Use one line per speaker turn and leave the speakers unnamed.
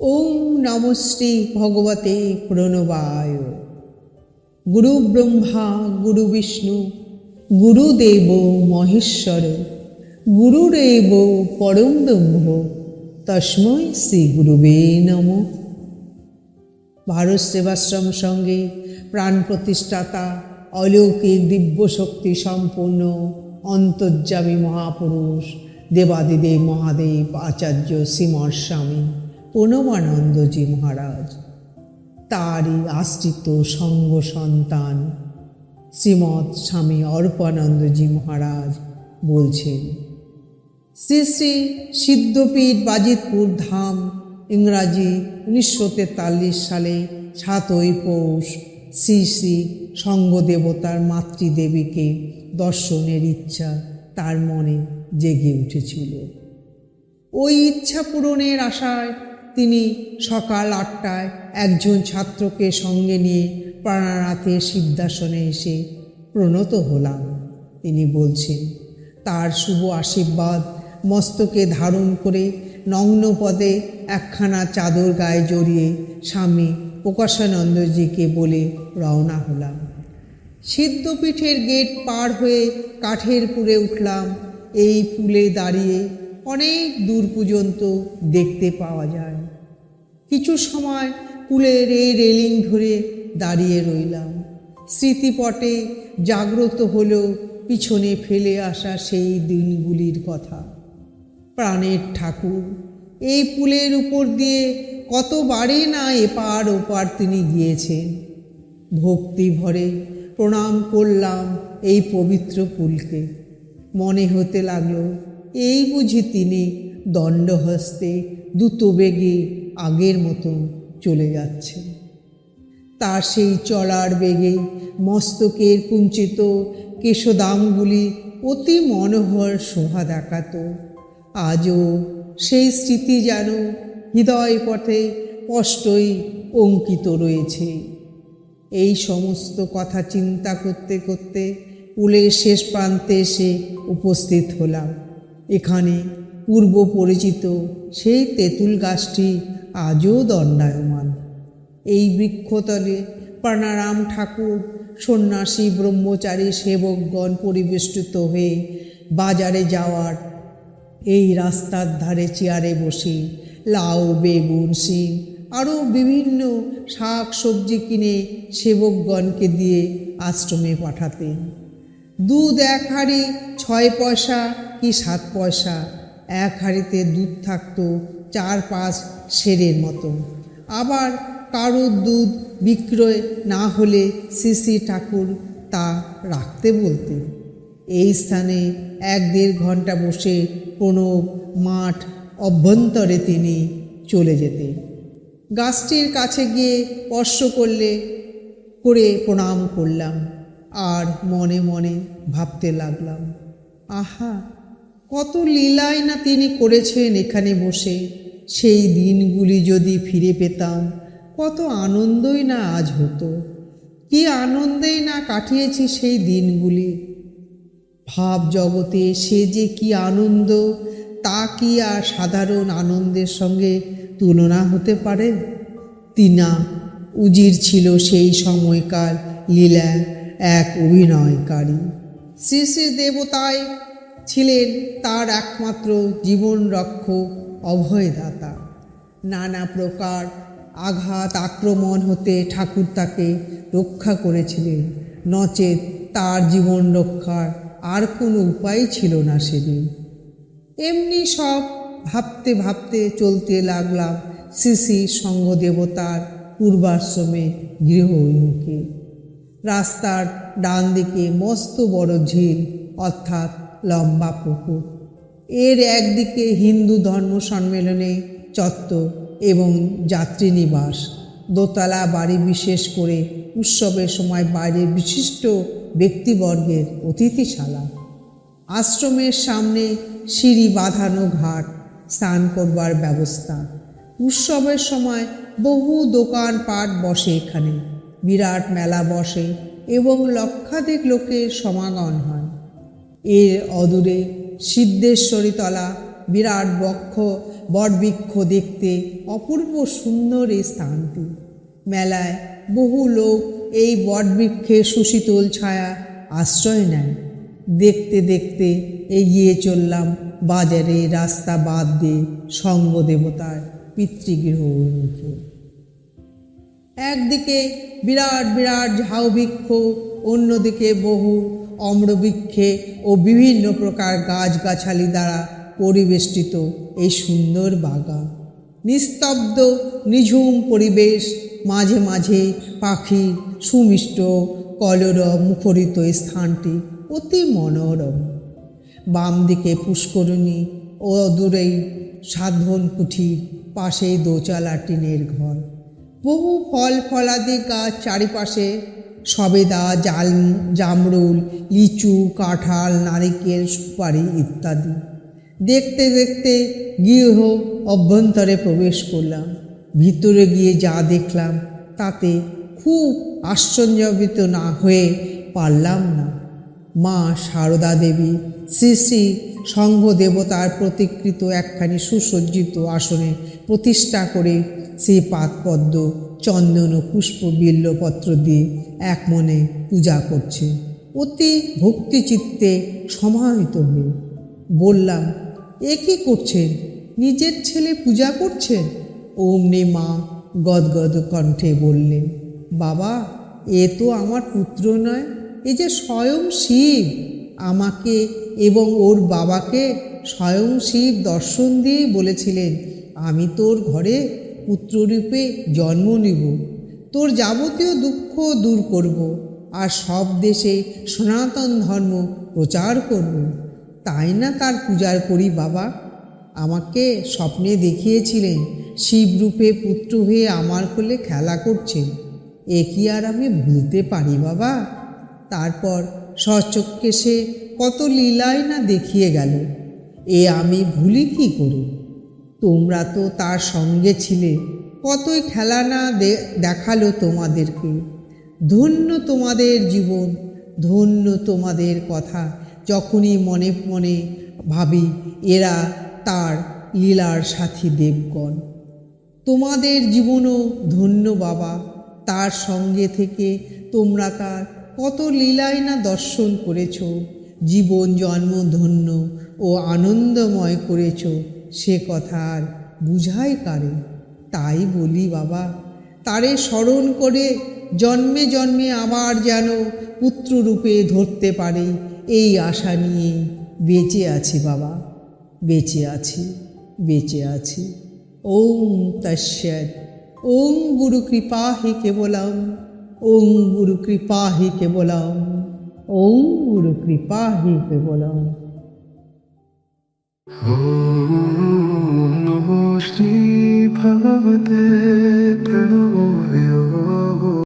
ওম নমশ্রী ভগবতে প্রণবায়। গুরু ব্রহ্মা, গুরু বিষ্ণু গুরুদেব মহেশ্বর গুরুরেব পরম ব্রহ্ম, তস্মৈ শ্রী গুরুবে নম। ভারত সেবাশ্রম সঙ্গে প্রাণ প্রতিষ্ঠাতা, অলৌকিক দিব্য শক্তি সম্পূর্ণ অন্তর্যামী মহাপুরুষ, দেবাদিদেব মহাদেব আচার্য শ্রীমর স্বামী। প্রণবানন্দজি মহারাজ, তারই আশ্রিত সঙ্গ সন্তান, শ্রীমৎ স্বামী অর্পানন্দজি মহারাজ বলছেন, শ্রী শ্রী সিদ্ধপীঠ বাজিতপুর ধাম, ইংরাজি উনিশশো তেতাল্লিশ সালে সাতই পৌষ, শ্রী শ্রী সঙ্গদেবতার মাতৃদেবীকে দর্শনের ইচ্ছা তার মনে জেগে উঠেছিল। ওই ইচ্ছা পূরণের আশায় তিনি সকাল আটটায় একজন ছাত্রকে সঙ্গে নিয়ে প্রাণানাথে সিদ্ধাসনে এসে প্রণত হলাম। তিনি বলছেন, তার শুভ আশীর্বাদ মস্তকে ধারণ করে নগ্ন পদে একখানা চাদর গায়ে জড়িয়ে স্বামী প্রকাশানন্দজিকে বলে রওনা হলাম। সিদ্ধপীঠের গেট পার হয়ে কাঠের পুরে উঠলাম। এই পুলে দাঁড়িয়ে অনেক দূর পর্যন্ত দেখতে পাওয়া যায়। কিছু সময় পুলের এই রেলিং ধরে দাঁড়িয়ে রইলাম। স্মৃতিপটে জাগ্রত হলো পিছনে ফেলে আসা সেই দিনগুলির কথা। প্রাণের ঠাকুর, এই পুলের উপর দিয়ে কতবারই না এপার ওপার তিনি গিয়েছেন। ভক্তি ভরে প্রণাম করলাম এই পবিত্র পুলকে। মনে হতে লাগল এই বুঝি তিনি দণ্ডহস্তে দ্রুত বেগে আগের মতো চলে যাচ্ছেন তার সেই চলার বেগে মস্তকের কুঞ্চিত কেশদামগুলি অতি মনোহর শোভা দেখাত। আজও সেই স্মৃতি যেন হৃদয় পথে স্পষ্টই অঙ্কিত রয়েছে। এই সমস্ত কথা চিন্তা করতে করতে পুলের শেষ প্রান্তে এসে উপস্থিত হলাম। এখানে পূর্ব পরিচিত সেই তেঁতুল গাছটি আজও দণ্ডায়মান। এই বৃক্ষতলে প্রাণারাম ঠাকুর, সন্ন্যাসী, ব্রহ্মচারী, সেবকগণ পরিবেষ্টিত হয়ে বাজারে যাওয়ার এই রাস্তার ধারে চেয়ারে বসে লাউ, বেগুন, শিম আরও বিভিন্ন শাক সবজি কিনে সেবকগণকে দিয়ে আশ্রমে পাঠাতেন। দুধ এক হাঁড়ি, ছয় পয়সা কি সাত পয়সা? এক হাঁড়িতে দুধ থাকতো চার পাঁচ সেরের মতো। আবার কারোর দুধ বিক্রয় না হলে শ্রী ঠাকুর তা রাখতে বলতেন। এই স্থানে এক দেড় ঘণ্টা বসে কোনো মাঠ অভ্যন্তরে তিনি চলে যেতেন। গাছটির কাছে গিয়ে স্পর্শ করলে, করে প্রণাম করলাম আর মনে মনে ভাবতে লাগলাম, আহা কত লীলাই না তিনি করেছেন এখানে বসে। সেই দিনগুলি যদি ফিরে পেতাম, কত আনন্দই না আজ হতো। কি আনন্দেই না কাটিয়েছি সেই দিনগুলি। ভাব জগতে সে যে কি আনন্দ, তা কি আর সাধারণ আনন্দের সঙ্গে তুলনা হতে পারে? তিনা, উজির ছিল সেই সময়কার লীলা এক অভিনয়কারী। শ্রী শ্রী দেবতায় ছিলেন তার একমাত্র জীবন রক্ষক অভয়দাতা। নানা প্রকার আঘাত, আক্রমণ হতে ঠাকুর তাকে রক্ষা করেছিলেন। নচেত তার জীবন রক্ষার আর কোনো উপায় ছিল না সেদিন। এমনি সব ভাবতে ভাবতে চলতে লাগলাম শ্রী শ্রী সঙ্গদেবতার পূর্বাশ্রমে গৃহ অভিমুখে রাস্তার ডান দিকে মস্ত বড় ঝিল, অর্থাৎ লম্বা পুকুর। এর একদিকে হিন্দু ধর্ম সম্মেলনে চত্বর এবং যাত্রী নিবাস। দোতলা বাড়ি বিশেষ করে উৎসবের সময় বাইরে বিশিষ্ট ব্যক্তিবর্গের অতিথিশালা। আশ্রমের সামনে সিঁড়ি বাঁধানো ঘাট স্নান করবার ব্যবস্থা। উৎসবের সময় বহু দোকান পাট বসে এখানে। বিরাট মেলা বসে এবং লক্ষাধিক লোকের সমাগম হয়। এর অদূরে সিদ্ধেশ্বরী তলা, বিরাট বক্ষ, বটবৃক্ষ দেখতে অপূর্ব সুন্দর এই স্থানটি। মেলায় বহু লোক এই বটবৃক্ষের সুশীতল ছায়া আশ্রয় নেয়। দেখতে দেখতে এগিয়ে চললাম বাজারে রাস্তা বাদ দিয়ে সঙ্গ দেবতার পিতৃগৃহ অভিমুখে একদিকে বিরাট বিরাট ঝাউবৃক্ষ অন্যদিকে বহু অম্রবৃক্ষে ও বিভিন্ন প্রকার গাছগাছালি দ্বারা পরিবেষ্টিত এই সুন্দর বাগান। নিস্তব্ধ, নিঝুম পরিবেশ, মাঝে মাঝে পাখির সুমিষ্ট, কলরব মুখরিত স্থানটি অতি মনোরম। বাম দিকে পুষ্করিণী ও দূরেই সাধন কুঠির, পাশেই দোচালা টিনের ঘর। বহু ফল, ফলাদি গাছ চারিপাশে সবেদা, জাল, জামরুল, লিচু, কাঁঠাল, নারিকেল, সুপারি ইত্যাদি। দেখতে দেখতে গৃহ অভ্যন্তরে প্রবেশ করলাম। ভিতরে গিয়ে যা দেখলাম, তাতে খুব আশ্চর্যান্বিত না হয়ে পারলাম না। মা সারদা দেবী, শ্রী শ্রী সংঘ দেবতার প্রতিকৃত একখানি সুসজ্জিত আসনে প্রতিষ্ঠা করে সেই পাতপদ্ম চন্দন ও পুষ্প বিল্লপত্র দিয়ে এক মনে পূজা করছে। অতি ভক্তিচিত্তে সমাহিত হয়ে বললাম, এ কি করছেন? নিজের ছেলে পূজা করছেন অমনি মা গদগদ কণ্ঠে বললেন, বাবা, এ তো আমার পুত্র নয়, এ যে স্বয়ং শিব। আমাকে এবং ওর বাবাকে স্বয়ং শিব দর্শন দিয়েই বলেছিলেন, আমি তোর ঘরে পুত্ররূপে জন্ম নিব। তোর যাবতীয় দুঃখ দূর করব আর সব দেশে সনাতন ধর্ম প্রচার করব। তাই না তার পূজার করি বাবা? আমাকে স্বপ্নে দেখিয়েছিলেন, শিবরূপে পুত্র হয়ে আমার কোলে খেলা করছেন। এ কি আর আমি ভুলতে পারি বাবা? তারপর সচক্ষে সে কত লীলাই না দেখিয়ে গেল। এ আমি ভুলি কি করে? তোমরা তো তার সঙ্গে ছিলে, কতই খেলা না দেখাল তোমাদেরকে। ধন্য তোমাদের জীবন, ধন্য তোমাদের কথা, যখনই মনে মনে ভাবি এরা তার লীলার সাথী দেবগণ। তোমাদের জীবনও ধন্য বাবা, তার সঙ্গে থেকে তোমরা তার কত লীলাই না দর্শন করেছ, জীবন জন্ম ধন্য ও আনন্দময় করেছ। সে কথা আর বুঝাই কারে? তাই বলি বাবা, তারে স্মরণ করে জন্মে জন্মে আবার যেন পুত্ররূপে ধরতে পারে, এই আশা নিয়ে বেঁচে আছি বাবা, বেঁচে আছি বেঁচে আছি। ওম তস্যৎ ওম গুরু কৃপা হি কেবলম ওম গুরু কৃপা হি কেবলম ওম গুরু কৃপা হি কেবলম।
Oh, no, sleep,